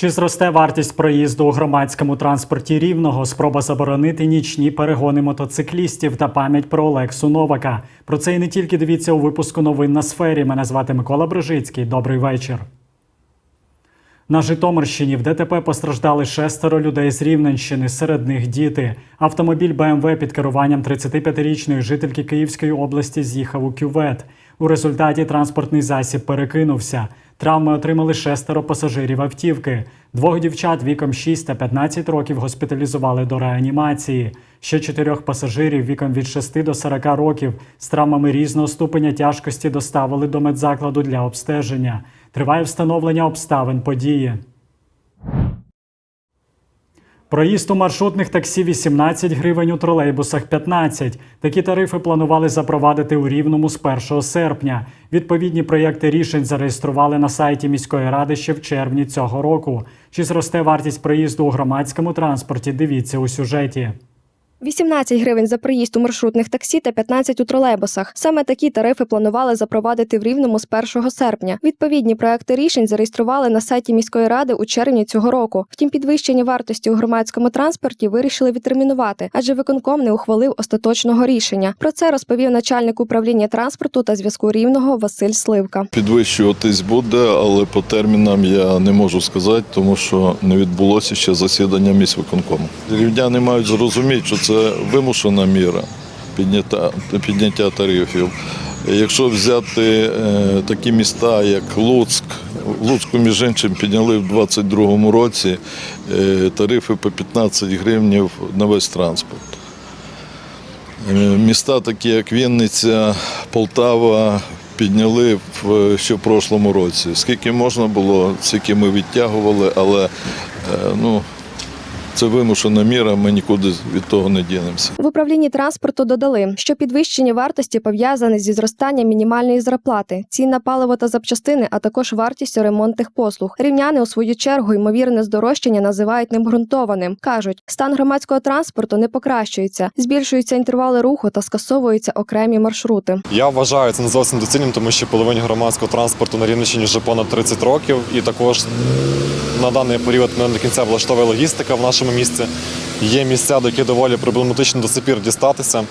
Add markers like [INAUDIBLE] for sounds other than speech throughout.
Чи зросте вартість проїзду у громадському транспорті рівного? Спроба заборонити нічні перегони мотоциклістів та пам'ять про Олексу Новака. Про це і не тільки дивіться у випуску новин на сфері. Мене звати Микола Брижицький. Добрий вечір. На Житомирщині в ДТП постраждали шестеро людей з Рівненщини, серед них діти. Автомобіль БМВ під керуванням 35-річної жительки Київської області з'їхав у кювет. У результаті транспортний засіб перекинувся. Травми отримали шестеро пасажирів автівки. Двох дівчат віком 6 та 15 років госпіталізували до реанімації. Ще чотирьох пасажирів віком від 6 до 40 років з травмами різного ступеня тяжкості доставили до медзакладу для обстеження. Триває встановлення обставин події. Проїзд у маршрутних таксі 18 гривень, у тролейбусах 15. Такі тарифи планували запровадити у Рівному з 1 серпня. Відповідні проєкти рішень зареєстрували на сайті міської ради ще в червні цього року. Чи зросте вартість проїзду у громадському транспорті? Дивіться у сюжеті. 18 гривень за проїзд у маршрутних таксі та 15 у тролейбусах. Саме такі тарифи планували запровадити в Рівному з 1 серпня. Відповідні проекти рішень зареєстрували на сайті міської ради у червні цього року. Втім, підвищення вартості у громадському транспорті вирішили відтермінувати, адже виконком не ухвалив остаточного рішення. Про це розповів начальник управління транспорту та зв'язку рівного Василь Сливка. Підвищуватись буде, але по термінам я не можу сказати, тому що не відбулося ще засідання міськвиконкому. Рівняни мають зрозуміти, що це вимушена міра підняття, підняття тарифів. Якщо взяти е, такі міста, як Луцьк, Луцьку, між іншим, підняли в 2022 році е, тарифи по 15 гривнів на весь транспорт. Е, Міста, такі як Вінниця, Полтава, підняли ще в прошлому році. Скільки можна було, скільки ми відтягували, але ну, це вимушена міра, ми нікуди від того не дінемося. В управлінні транспорту додали, що підвищення вартості пов'язане зі зростанням мінімальної зарплати, цін на паливо та запчастини, а також вартістю ремонтних послуг. Рівняни у свою чергу ймовірне здорожчання називають необґрунтованим. кажуть, стан громадського транспорту не покращується, збільшуються інтервали руху та скасовуються окремі маршрути. Я вважаю це не зовсім доцільним, тому що половині громадського транспорту на Рівненщині вже понад 30 років, і також на даний період не до кінця влаштовує логістика в нашому місті. Є місця, до яких доволі проблематично до сих пір дістатися. Е,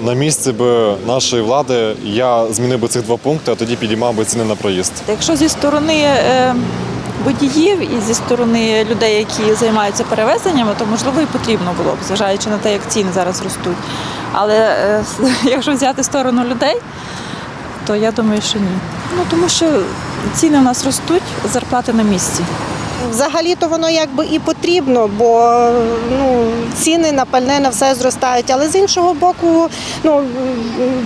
на місці би нашої влади я змінив би цих два пункти, а тоді підіймав би ціни на проїзд. Якщо зі сторони е, водіїв і зі сторони людей, які займаються перевезеннями, то можливо і потрібно було б, зважаючи на те, як ціни зараз ростуть. Але е, [LAUGHS] якщо взяти сторону людей, то я думаю, що ні. Ну тому що ціни у нас ростуть, зарплати на місці. Взагалі-то воно якби і потрібно, бо ну, ціни на пальне на все зростають. Але з іншого боку, ну,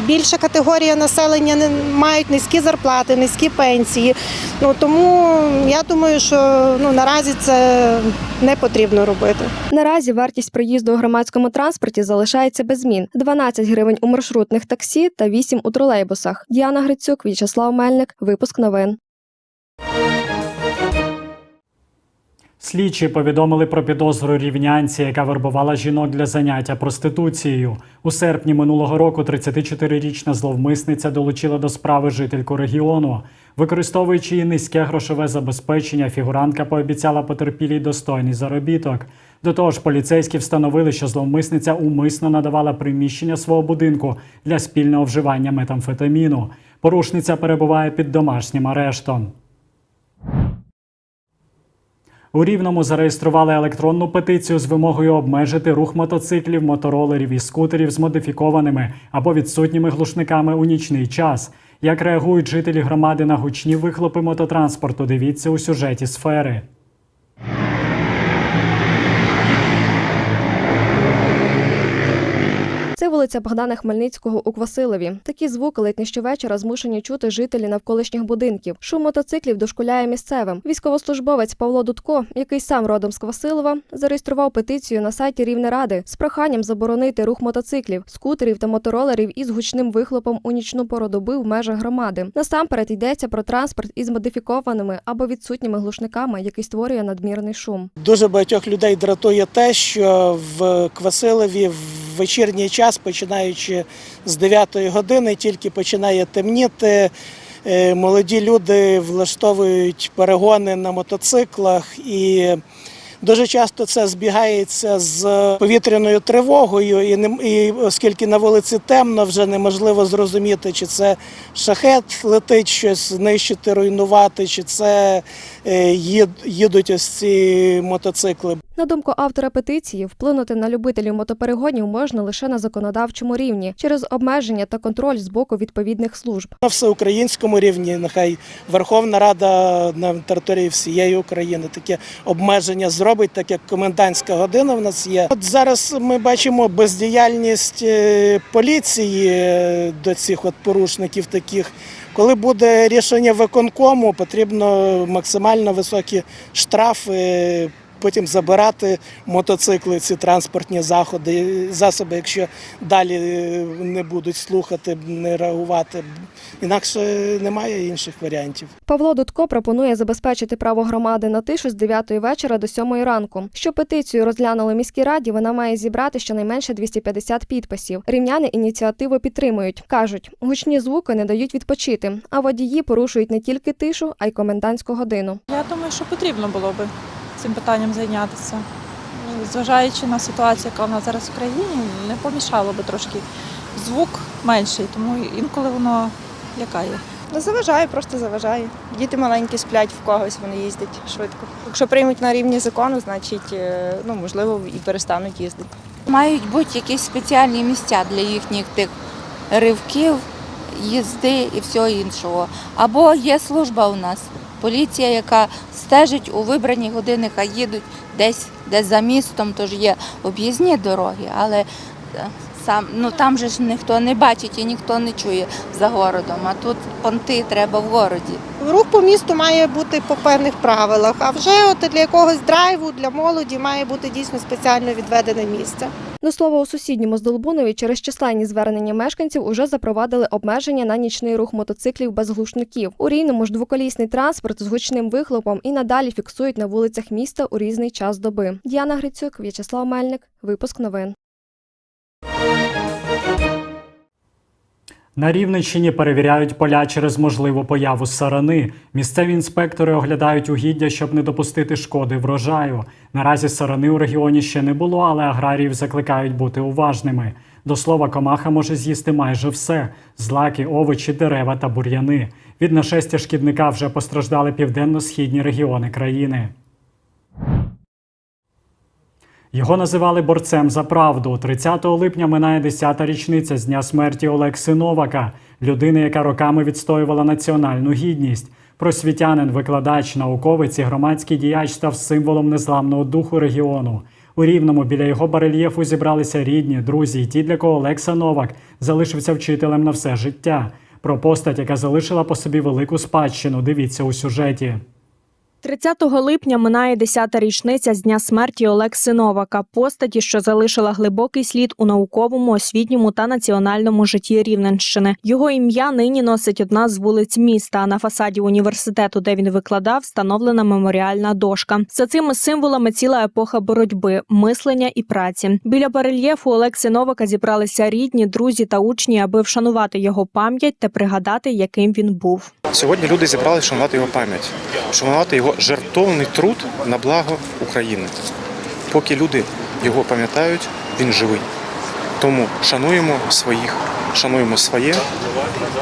більша категорія населення не мають низькі зарплати, низькі пенсії. Ну, тому я думаю, що ну, наразі це не потрібно робити. Наразі вартість проїзду у громадському транспорті залишається без змін: 12 гривень у маршрутних таксі та 8 у тролейбусах. Діана Грицюк, В'ячеслав Мельник. Випуск новин. Слідчі повідомили про підозру рівнянці, яка вербувала жінок для заняття проституцією. У серпні минулого року 34-річна зловмисниця долучила до справи жительку регіону. Використовуючи її низьке грошове забезпечення, фігурантка пообіцяла потерпілій достойний заробіток. До того ж, поліцейські встановили, що зловмисниця умисно надавала приміщення свого будинку для спільного вживання метамфетаміну. Порушниця перебуває під домашнім арештом. У Рівному зареєстрували електронну петицію з вимогою обмежити рух мотоциклів, моторолерів і скутерів з модифікованими або відсутніми глушниками у нічний час. Як реагують жителі громади на гучні вихлопи мототранспорту? Дивіться у сюжеті сфери. Вулиця Богдана Хмельницького у Квасилові. Такі звуки ледь не щовечора змушені чути жителі навколишніх будинків. Шум мотоциклів дошкуляє місцевим. Військовослужбовець Павло Дудко, який сам родом з Квасилова, зареєстрував петицію на сайті Рівнеради з проханням заборонити рух мотоциклів, скутерів та моторолерів із гучним вихлопом у нічну пору доби в межах громади. Насамперед йдеться про транспорт із модифікованими або відсутніми глушниками, який створює надмірний шум. Дуже багатьох людей дратує те, що в Квасилові в вечірній час, починаючи з 9 години, тільки починає темніти. е, молоді люди влаштовують перегони на мотоциклах і. Дуже часто це збігається з повітряною тривогою, і, не, і оскільки на вулиці темно, вже неможливо зрозуміти, чи це шахет летить щось знищити, руйнувати, чи це е, їдуть ось ці мотоцикли. На думку автора петиції, вплинути на любителів мотоперегонів можна лише на законодавчому рівні через обмеження та контроль з боку відповідних служб. На всеукраїнському рівні нехай Верховна Рада на території всієї України таке обмеження зробить, так як комендантська година в нас є. От зараз ми бачимо бездіяльність е, поліції е, до цих от порушників таких. Коли буде рішення виконкому, потрібно максимально високі штрафи. Потім забирати мотоцикли, ці транспортні заходи, засоби, якщо далі е, не будуть слухати, не реагувати. Інакше немає інших варіантів. Павло Дудко пропонує забезпечити право громади на тишу з 9 вечора до 7 ранку. Щоб петицію розглянули міській раді, вона має зібрати щонайменше 250 підписів. Рівняни ініціативу підтримують. кажуть, гучні звуки не дають відпочити, а водії порушують не тільки тишу, а й комендантську годину. Я думаю, що потрібно було би цим питанням зайнятися. Ну, Зважаючи на ситуацію, яка в нас зараз в країні, не помішало би трошки звук менший, тому інколи воно лякає. Не заважає, просто заважає. Діти маленькі сплять в когось, вони їздять швидко. Якщо приймуть на рівні закону, значить, е, ну можливо, і перестануть їздити. Мають бути якісь спеціальні місця для їхніх тих ривків, їзди і всього іншого. Або є служба у нас, поліція, яка стежить у вибрані години, хай їдуть десь, десь за містом, тож є об'їзні дороги, але е, сам, ну, там же ж ніхто не бачить і ніхто не чує за городом, а тут понти треба в городі. Рух по місту має бути по певних правилах, а вже от для якогось драйву для молоді має бути дійсно спеціально відведене місце. До слова, у сусідньому Здолбунові через численні звернення мешканців уже запровадили обмеження на нічний рух мотоциклів без глушників. У Рівному ж двоколісний транспорт з гучним вихлопом і надалі фіксують на вулицях міста у різний час доби. Діана Грицюк, В'ячеслав Мельник. Випуск новин. На Рівненщині перевіряють поля через можливу появу сарани. Місцеві інспектори оглядають угіддя, щоб не допустити шкоди врожаю. Наразі сарани у регіоні ще не було, але аграріїв закликають бути уважними. До слова, комаха може з'їсти майже все: злаки, овочі, дерева та бур'яни. Від нашестя шкідника вже постраждали південно-східні регіони країни. Його називали борцем за правду. 30 липня минає 10-та річниця з дня смерті Олекси Новака, людини, яка роками відстоювала національну гідність. Просвітянин, викладач, науковець і громадський діяч став символом незламного духу регіону. У Рівному біля його барельєфу зібралися рідні, друзі, і ті, для кого Олекса Новак залишився вчителем на все життя. Про постать, яка залишила по собі велику спадщину, дивіться у сюжеті. 30 липня минає 10-та річниця з дня смерті Олекси Новака, постаті, що залишила глибокий слід у науковому, освітньому та національному житті Рівненщини. Його ім'я нині носить одна з вулиць міста. А на фасаді університету, де він викладав, встановлена меморіальна дошка. За цими символами ціла епоха боротьби, мислення і праці. Біля барельєфу Олекси Новака зібралися рідні, друзі та учні, аби вшанувати його пам'ять та пригадати, яким він був. Сьогодні люди зібралися шанувати його пам'ять, шанувати його жертовний труд на благо України. Поки люди його пам'ятають, він живий. Тому шануємо своїх, шануємо своє,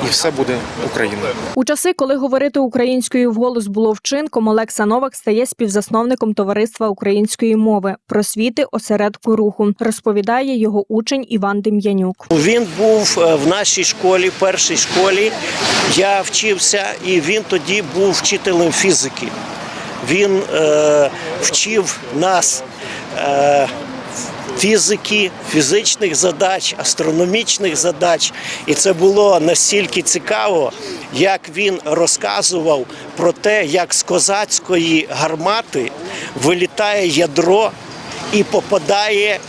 і все буде Україна. У часи, коли говорити українською вголос було вчинком, Олекса Новак стає співзасновником товариства української мови, просвіти осередку руху, розповідає його учень Іван Дем'янюк. Він був е, в нашій школі, першій школі. Я вчився, і він тоді був вчителем фізики. Він е, вчив нас е, фізики, фізичних задач, астрономічних задач. І це було настільки цікаво, як він розказував про те, як з козацької гармати вилітає ядро і попадає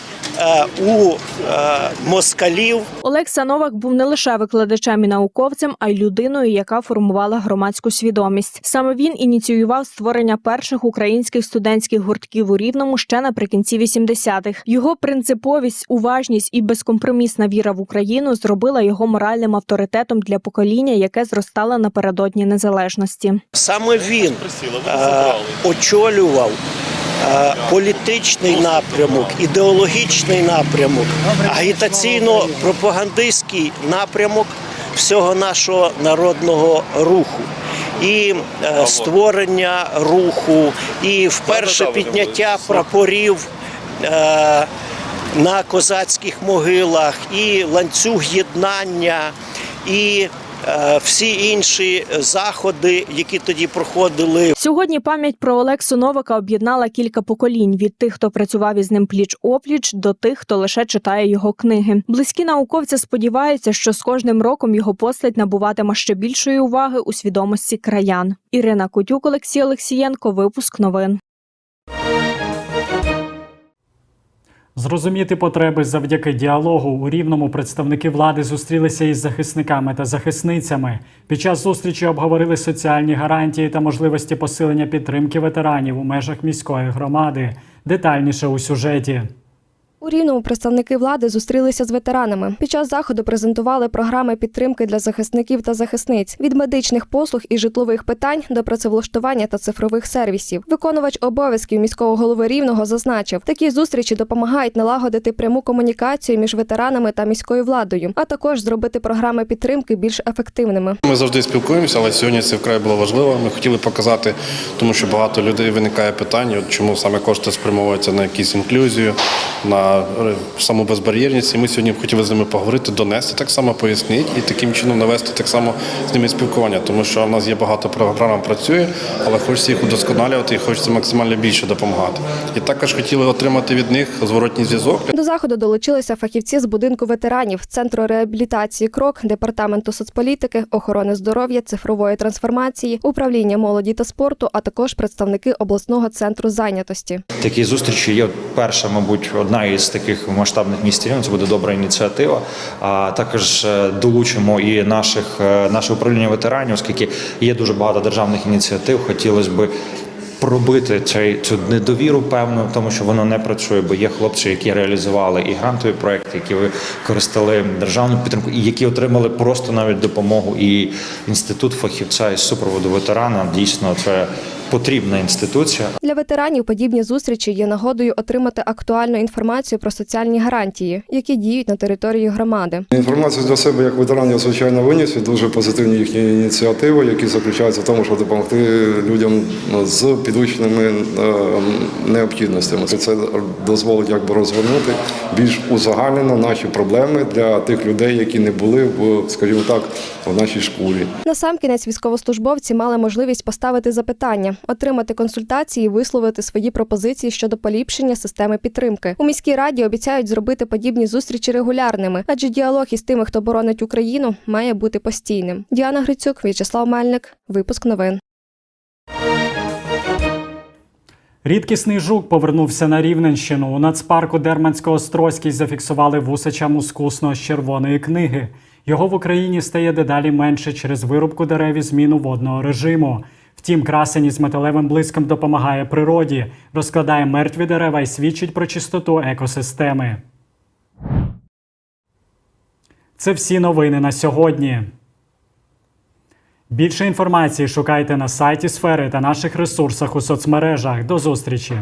у е, москалів. Олекса Новак був не лише викладачем і науковцем, а й людиною, яка формувала громадську свідомість. Саме він ініціював створення перших українських студентських гуртків у Рівному ще наприкінці 80-х. Його принциповість, уважність і безкомпромісна віра в Україну зробила його моральним авторитетом для покоління, яке зростало напередодні незалежності. Саме він е, очолював е, політичний напрямок, ідеологічний напрямок, агітаційно-пропагандистський напрямок всього нашого народного руху. І е, створення руху, і вперше підняття прапорів е, на козацьких могилах, і ланцюг єднання, і е, всі інші заходи, які тоді проходили Сьогодні пам'ять про Олексу Новака об'єднала кілька поколінь від тих, хто працював із ним пліч опліч, до тих, хто лише читає його книги. Близькі науковці сподіваються, що з кожним роком його постать набуватиме ще більшої уваги у свідомості краян. Ірина Котюк, Олексій Олексієнко. Випуск новин. Зрозуміти потреби завдяки діалогу у рівному представники влади зустрілися із захисниками та захисницями. Під час зустрічі обговорили соціальні гарантії та можливості посилення підтримки ветеранів у межах міської громади. Детальніше у сюжеті. У Рівному представники влади зустрілися з ветеранами. Під час заходу презентували програми підтримки для захисників та захисниць від медичних послуг і житлових питань до працевлаштування та цифрових сервісів. Виконувач обов'язків міського голови Рівного зазначив, такі зустрічі допомагають налагодити пряму комунікацію між ветеранами та міською владою, а також зробити програми підтримки більш ефективними. Ми завжди спілкуємося, але сьогодні це вкрай було важливо. Ми хотіли показати, тому що багато людей виникає питання, чому саме кошти спрямовуються на якусь інклюзію, на е, саму безбар'єрність. І ми сьогодні хотіли з ними поговорити, донести так само, пояснити і таким чином навести так само з ними спілкування, тому що в нас є багато програм працює, але хочеться їх удосконалювати і хочеться максимально більше допомагати. І також хотіли отримати від них зворотній зв'язок. До заходу долучилися фахівці з будинку ветеранів, центру реабілітації Крок, департаменту соцполітики, охорони здоров'я, цифрової трансформації, управління молоді та спорту, а також представники обласного центру зайнятості. Такі зустрічі є перша, мабуть, одна із таких масштабних місць рівня. Це буде добра ініціатива. А також е, долучимо і наших е, наше управління ветеранів, оскільки є дуже багато державних ініціатив. Хотілося б пробити цей цю недовіру, певно, тому що воно не працює, бо є хлопці, які реалізували і грантові проекти, які використали державну підтримку, і які отримали просто навіть допомогу. І інститут фахівця із супроводу ветерана дійсно це потрібна інституція. Для ветеранів подібні зустрічі є нагодою отримати актуальну інформацію про соціальні гарантії, які діють на території громади. Інформацію для себе як ветеран я звичайно виніс і дуже позитивні їхні ініціативи, які заключаються в тому, щоб допомогти людям з підвищеними е, необхідностями. Це дозволить якби розгорнути більш узагальнено наші проблеми для тих людей, які не були в, скажімо так, в нашій шкурі. Насамкінець військовослужбовці мали можливість поставити запитання, отримати консультації, і висловити свої пропозиції щодо поліпшення системи підтримки. У міській раді обіцяють зробити подібні зустрічі регулярними, адже діалог із тими, хто боронить Україну, має бути постійним. Діана Грицюк, В'ячеслав Мельник, випуск новин. Рідкісний жук повернувся на Рівненщину. У нацпарку Дермансько-Острозький зафіксували вусача мускусного з червоної книги. Його в Україні стає дедалі менше через вирубку дерев і зміну водного режиму. Втім, красень із металевим блиском допомагає природі, розкладає мертві дерева і свідчить про чистоту екосистеми. Це всі новини на сьогодні. Більше інформації шукайте на сайті сфери та наших ресурсах у соцмережах. До зустрічі!